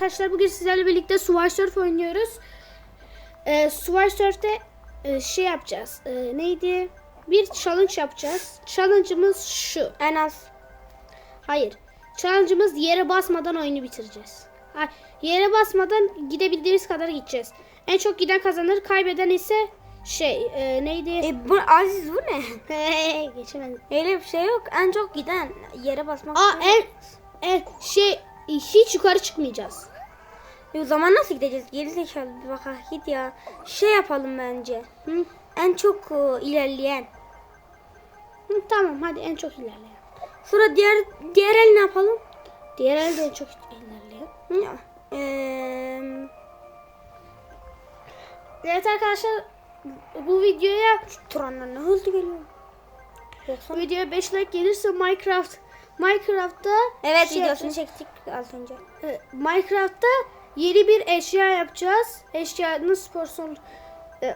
arkadaşlar bugün sizlerle birlikte Sword Surf oynuyoruz. Ee, Sword Surf'te e, şey yapacağız. Ee, neydi? Bir challenge yapacağız. Challenge'ımız şu. En az. Hayır. Challenge'ımız yere basmadan oyunu bitireceğiz. Ha, yere basmadan gidebildiğimiz kadar gideceğiz. En çok giden kazanır. Kaybeden ise şey e, neydi? E, bu Aziz bu ne? Geçemedim. Öyle bir şey yok. En çok giden yere basmak. Aa en, en şey hiç yukarı çıkmayacağız. E, o zaman nasıl gideceğiz? Geri zekalı bir bak git ya. Şey yapalım bence. Hı? En çok e, ilerleyen. Hı, tamam hadi en çok ilerleyen. Sonra diğer diğer el ne yapalım? Diğer elde en çok ilerleyen. Ya. Eee Evet arkadaşlar bu videoya Turanlar ne hızlı geliyor. bu videoya 5 like gelirse Minecraft Minecraft'ta Evet şey videosunu yapacağız. çektik az önce. Minecraft'ta yeni bir eşya yapacağız. Eşyanın sponsor e,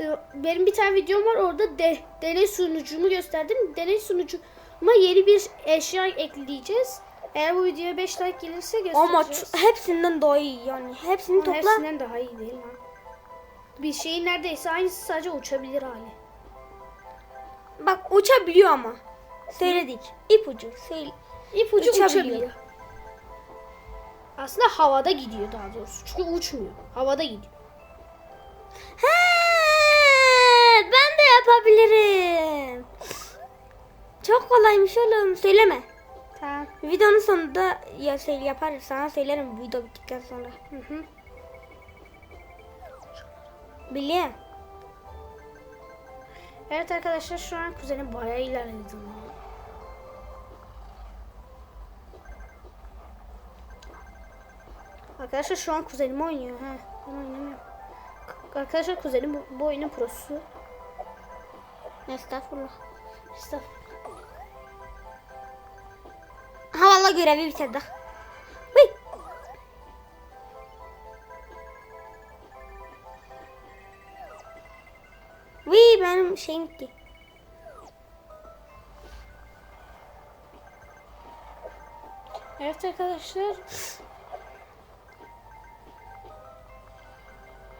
e, benim bir tane videom var orada de, deney sunucumu gösterdim. Deney sunucuma yeni bir eşya ekleyeceğiz. Eğer bu videoya 5 like gelirse göstereceğiz. Ama hepsinden daha iyi yani. Hepsini Ama topla. Hepsinden daha iyi değil lan. Bir şeyin neredeyse aynısı sadece uçabilir hali. Bak uçabiliyor ama. Söyledik. İpucu. Söyle. İpucu Uçabiliyor. uçabiliyor. Aslında havada gidiyor daha doğrusu. Çünkü uçmuyor. Havada gidiyor. He, ben de yapabilirim. Çok kolaymış oğlum. Söyleme. Tamam. Videonun sonunda ya söyle yaparız. Sana söylerim video bittikten sonra. Hı hı. Biliyorum. Evet arkadaşlar şu an kuzenim bayağı ilerledi. Arkadaşlar şu an kuzenim oynuyor. Ha, ben oynamıyorum. Arkadaşlar kuzenim bu, bu oyunun prosu. Estağfurullah. Estağfurullah. Ha valla görevi bitirdik. Hıy. Vıy benim şeyim gitti. Evet arkadaşlar.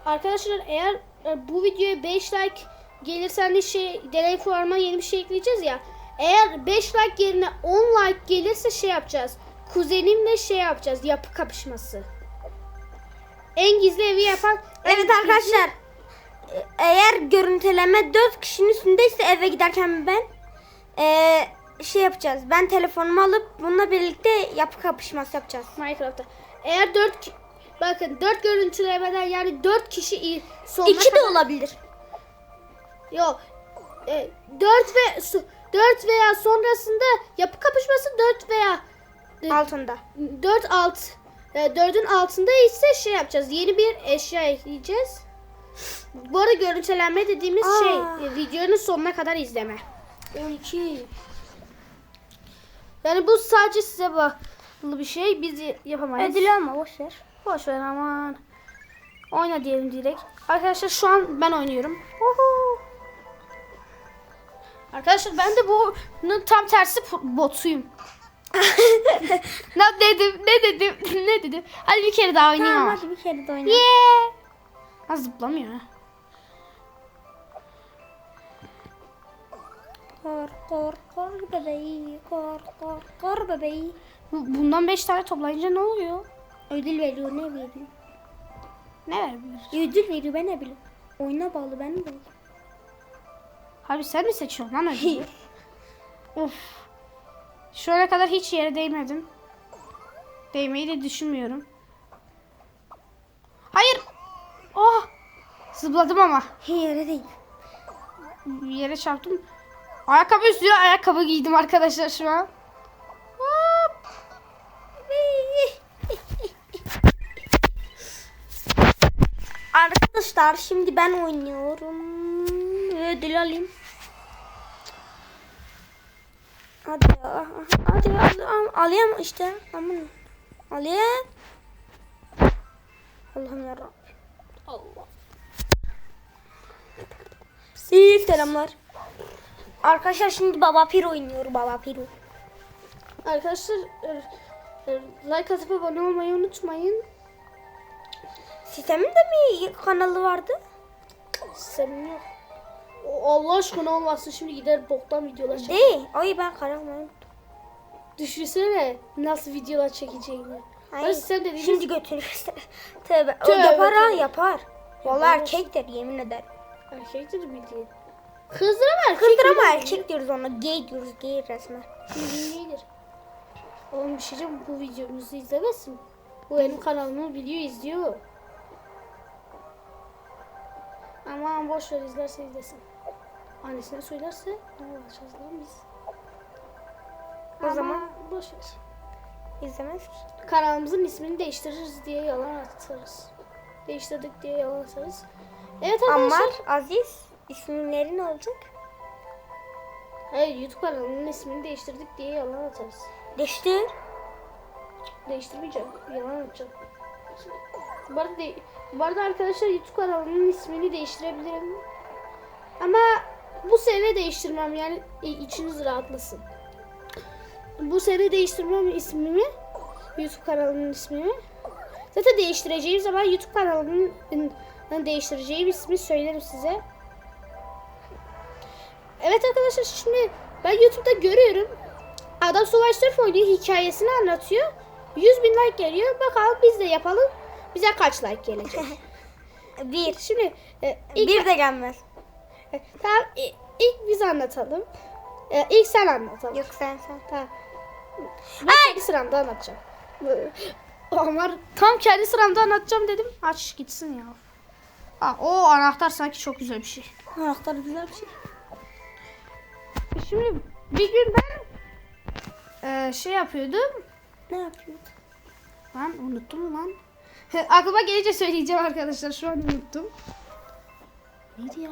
Arkadaşlar eğer e, bu videoya 5 like gelirse hani şey deney fuarına yeni bir şey ekleyeceğiz ya. Eğer 5 like yerine 10 like gelirse şey yapacağız. Kuzenimle şey yapacağız. Yapı kapışması. En gizli evi yapan Evet arkadaşlar. Eğer görüntüleme 4 kişinin üstündeyse eve giderken ben eee, şey yapacağız. Ben telefonumu alıp bununla birlikte yapı kapışması yapacağız. Minecraft'ta. Eğer 4 bakın 4 görüntülemeden yani 4 kişi sonuna 2 de kadar- olabilir. Yok. E, 4 ve 4 veya sonrasında yapı kapışması 4 veya Altında. 4 alt e, 4'ün altında ise şey yapacağız. Yeni bir eşya ekleyeceğiz. Bu arada görüntülenme dediğimiz Aa. şey e, videonun sonuna kadar izleme. 12. Yani bu sadece size bağlı bir şey. Biz yapamayız. Ödülü ama boş ver. Boş ver aman. Oyna diyelim direkt. Arkadaşlar şu an ben oynuyorum. Arkadaşlar ben de bunun tam tersi botuyum. ne dedim? Ne dedim? ne dedim? Hadi bir kere daha oynayayım Tamam ama. hadi bir kere de oyna. Yeah. Ha zıplamıyor Kor kor kor bebeği kor kor kor bebeği. Bu- Bundan 5 tane toplayınca ne oluyor? Ödül veriyor ne veriyor? Ne verebilir? Ödül veriyor ben ne bileyim. Oyuna bağlı ben de. Abi sen mi seçiyorsun lan ödülü? of. Şu ana kadar hiç yere değmedim. Değmeyi de düşünmüyorum. Hayır. Oh. Zıpladım ama. Yere değil. Yere çarptım. Ayakkabı üstüne ayakkabı giydim arkadaşlar şu an. Arkadaşlar şimdi ben oynuyorum. Ödül alayım. Hadi. Hadi. Al- Alayım işte. Aman. Alayım. Allah'ım yarabbim. Allah. İyi selamlar. Arkadaşlar şimdi Baba Pir oynuyor. Baba Pir. Arkadaşlar e, e, like atıp abone olmayı unutmayın. Sistemin de mi kanalı vardı? Senin yok. Allah aşkına olmasın şimdi gider boktan videolar çek. Değil. Ay ben kanalı Düşünsene nasıl videolar çekeceğini. Hayır. sen dediğiniz- Şimdi göster. Tövbe. O Tövbe, yapar ha yapar. Vallahi erkektir yemin ederim. Erkektir bildiğin. Kızdır ama erkek. Kızdır ama bildiğin. erkek diyoruz ona. Gay diyoruz. Gay resmen. İyidir. Oğlum bir şey diyeceğim bu videomuzu izlemesin. Bu benim kanalımı biliyor izliyor. Aman boş ver izlerse izlesin. Annesine söylerse ne olacağız lan biz? O Aman zaman boş ver. izlemez ki. Kanalımızın ismini değiştiririz diye yalan atarız. Değiştirdik diye yalan atarız. Evet arkadaşlar. Ammar, Aziz isimleri ne olacak? Hayır YouTube kanalının ismini değiştirdik diye yalan atarız. Değiştir. Değiştirmeyeceğim. Yalan atacağım. Bu arada, de- bu arada arkadaşlar YouTube kanalımın ismini değiştirebilirim. Ama bu sene değiştirmem yani i- içiniz rahatlasın. Bu sene değiştirmem ismimi. YouTube kanalımın ismini. Zaten değiştireceğim zaman YouTube kanalımın ın- değiştireceğim ismi söylerim size. Evet arkadaşlar şimdi ben YouTube'da görüyorum. Adam Savaş Surf oynuyor hikayesini anlatıyor. 100 bin like geliyor. Bakalım biz de yapalım. Bize kaç like gelecek? Bir. Şimdi e, ilk, Bir de gelmez. e, tamam, i- ilk biz anlatalım. E, ilk sen anlatalım. Yok sen sen. Tamam. Ben kendi sıramda anlatacağım. Ömer tam kendi sıramda anlatacağım dedim. Aç gitsin ya. Aa, o anahtar sanki çok güzel bir şey. Anahtar güzel bir şey. Şimdi bir gün ben e, şey yapıyordum. Ne yapıyorsun? Lan unuttum lan. Aklıma gelince söyleyeceğim arkadaşlar. Şu an unuttum. Neydi ya?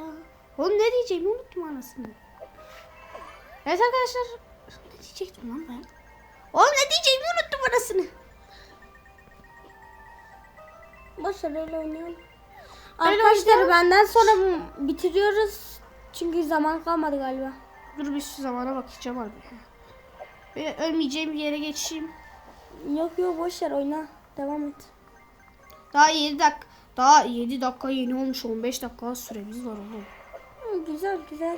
Oğlum ne diyeceğimi unuttum anasını. Evet arkadaşlar. Ne diyecektim lan ben? Oğlum ne diyeceğimi unuttum anasını. Boş ver öyle oynayalım. Arkadaşlar benden sonra bitiriyoruz. Çünkü zaman kalmadı galiba. Dur bir zamana bakacağım abi. Ve ölmeyeceğim bir yere geçeyim. Yok yok boş ver oyna. Devam et. Daha 7 dakika. Daha 7 dakika yeni olmuş 15 dakika süremiz var oğlum. Hı, güzel güzel.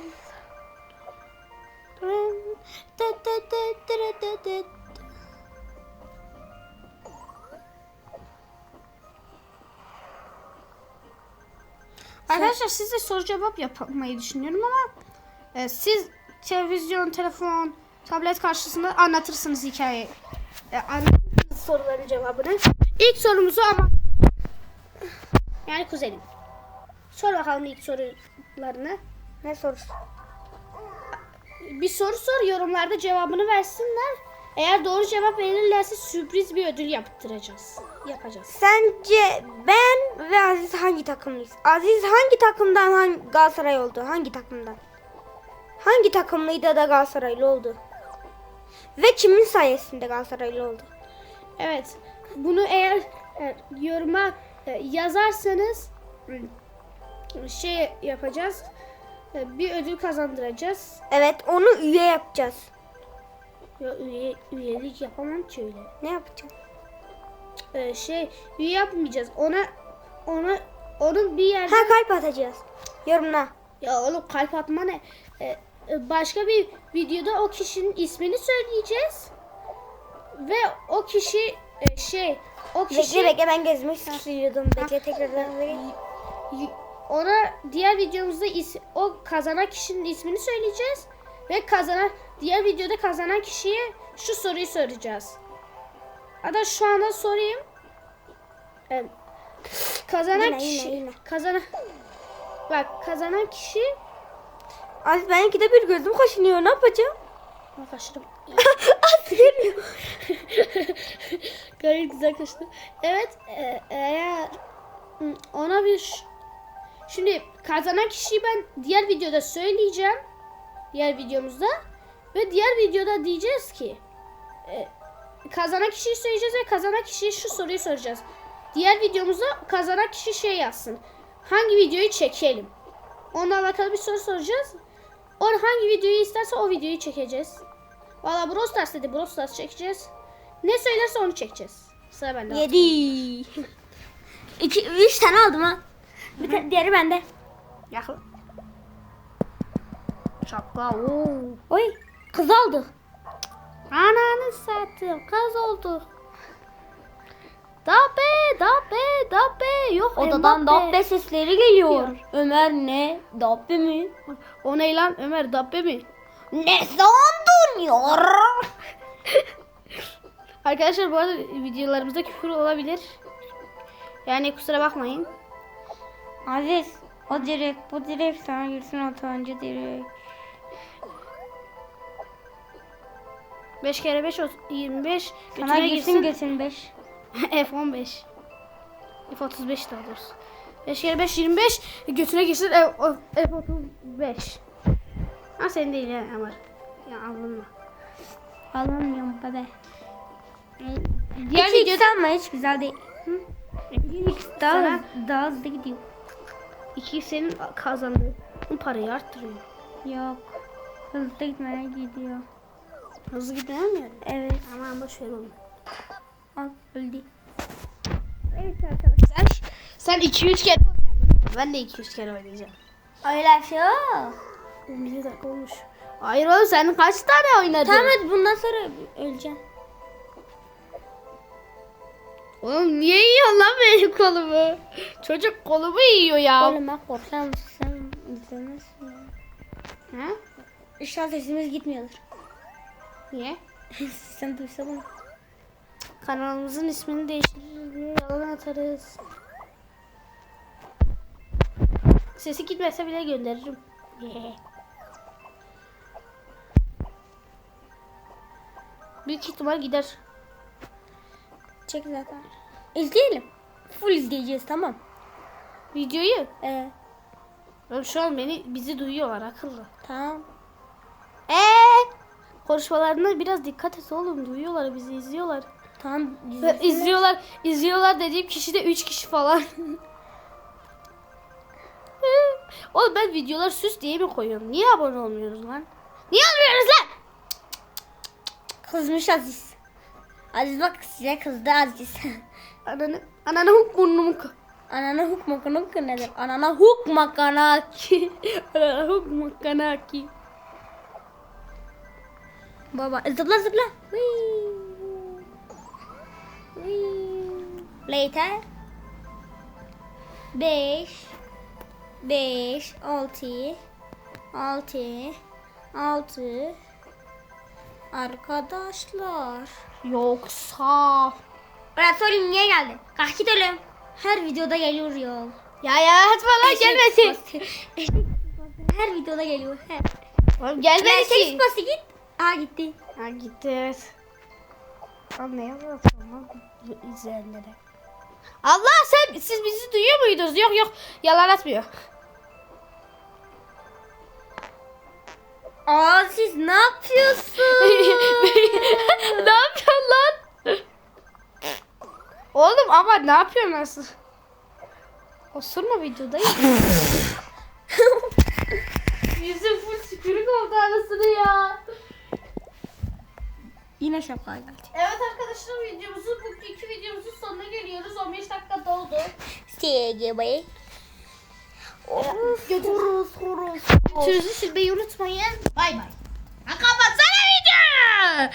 Arkadaşlar sizle soru cevap yapmayı düşünüyorum ama e, siz televizyon, telefon, tablet karşısında anlatırsınız hikayeyi. E, anlatırsınız soruların cevabını. İlk sorumuzu ama yani kuzenim. Sor bakalım ilk sorularını. Ne sorusu? Bir soru sor yorumlarda cevabını versinler. Eğer doğru cevap verirlerse sürpriz bir ödül yaptıracağız. Yapacağız. Sence ben ve Aziz hangi takımlıyız? Aziz hangi takımdan hangi Galatasaray oldu? Hangi takımdan? Hangi takımlıydı da Galatasaraylı oldu? Ve kimin sayesinde Galatasaraylı oldu? Evet. Bunu eğer e, yoruma e, yazarsanız şey yapacağız. E, bir ödül kazandıracağız. Evet onu üye yapacağız. Ya üye, üyelik yapamam ki öyle. Ne yapacağız? E, şey üye yapmayacağız. Ona ona onun bir yerde Ha kalp atacağız. Yorumla. ya oğlum kalp atma ne? E, e, başka bir videoda o kişinin ismini söyleyeceğiz. Ve o kişi e, şey o kişi Bekle bekle ben gezmek istiyordum. Bekle tekrardan. Y- ona diğer videomuzda is, o kazanan kişinin ismini söyleyeceğiz ve kazanan diğer videoda kazanan kişiye şu soruyu soracağız. Hatta şu anda sorayım. Ee, kazanan Yine, kişi yine, yine. kazanan bak kazanan kişi Aziz benimki de bir gözüm kaşınıyor. Ne yapacağım? Aa, kaçtım. Az geliyor. Gayet güzel kaçtı. Evet e, eğer ona bir şimdi kazanan kişiyi ben diğer videoda söyleyeceğim. Diğer videomuzda ve diğer videoda diyeceğiz ki e, kazanan kişiyi söyleyeceğiz ve kazanan kişiye şu soruyu soracağız. Diğer videomuzda kazanan kişi şey yazsın. Hangi videoyu çekelim? Onunla alakalı bir soru soracağız. O hangi videoyu isterse o videoyu çekeceğiz. Valla Brawl Stars dedi. Brawl Stars çekeceğiz. Ne söylerse onu çekeceğiz. Sıra bende. Yedi. iki, üç tane aldım ha. Bir tane, diğeri bende. Yakla. Şapka. Oo. Oy kız aldı. Ananı satayım. Kaz oldu. Dabbe, dabbe, dabbe. Yok Odadan Mbappe. dabbe sesleri geliyor. Ömer ne? Dabbe mi? O ne lan Ömer dabbe mi? Ne sandın ya? Arkadaşlar bu arada videolarımızda küfür olabilir. Yani kusura bakmayın. Aziz o direkt bu direkt sana girsin atancı direkt. 5 kere 5 25. Sana girsin girsin. götün 5. F15. F35 daha doğrusu. 5 kere 5 25. Götüne girsin F, F35. Ha senin değil ya Ömer. Ya alınma. Alamıyorum bebe. Diğer Hiç video yükselme hiç güzel değil. Hı? Daha, Sana- daha hızlı gidiyor. 2 senin kazandığın parayı arttırıyor. Yok. Hızlı gitmeye gidiyor. Hızlı gitmiyor mu? Evet. Aman boş ver onu. Al öldü. Evet arkadaşlar. Sen 2-3 kere oynayacaksın. Ben de 2-3 kere oynayacağım. Öyle bir şey yok. 11 dakika olmuş. Hayır oğlum sen kaç tane oynadın? Tamam hadi bundan sonra öleceğim. Oğlum niye yiyorsun lan benim kolumu? Çocuk kolumu yiyor ya. Oğlum bak korksam sen izlemezsin ya. Ha? İnşallah sesimiz gitmiyordur. Niye? sen duysa bunu. Kanalımızın ismini değiştiririz diye yalan atarız. Sesi gitmese bile gönderirim. Büyük ihtimal gider. Çek zaten. İzleyelim. Full izleyeceğiz tamam. Videoyu. Ee, Oğlum şu an beni bizi duyuyorlar akıllı. tamam. Eee? Konuşmalarına biraz dikkat et oğlum. Duyuyorlar bizi izliyorlar. Tamam. Ve izliyorlar. izliyorlar dediğim kişi de 3 kişi falan. Oğlum ben videolar süs diye mi koyuyorum? Niye abone olmuyoruz lan? Niye olmuyoruz lan? Kızmış Aziz. Aziz bak size kızdı Aziz. Ananı, ananı huk burnumu Anana huk makanuk nedir? Anana huk makanaki. Ananı huk makanaki. Baba zıpla zıpla. Whee. Later. 5 5 6 6 6 Arkadaşlar. Yoksa. Solin niye geldin? Kalk git oğlum. Her videoda geliyor ya. Ya ya etme lan gelmesin. Her videoda geliyor. Her. Oğlum Gelmesin. gelmesin. Pası git. Aa gitti. Ha gitti evet. Yapıyorsun lan izleyenlere? Allah sen siz bizi duyuyor muydunuz? Yok yok yalan atmıyor. Aa siz ne yapıyorsun? ne yapıyorsun lan? Oğlum ama ne yapıyorsun nasıl? Osurma videodayım. Yüzüm full sükürük oldu anasını ya. Yine şaka geldi. Evet arkadaşlar videomuzun bugünkü videomuzun sonuna geliyoruz. 15 dakika doldu. SGB. Görüşürüz. Görüşürüz. silmeyi unutmayın. Bay bay. Ha, kapatsana video.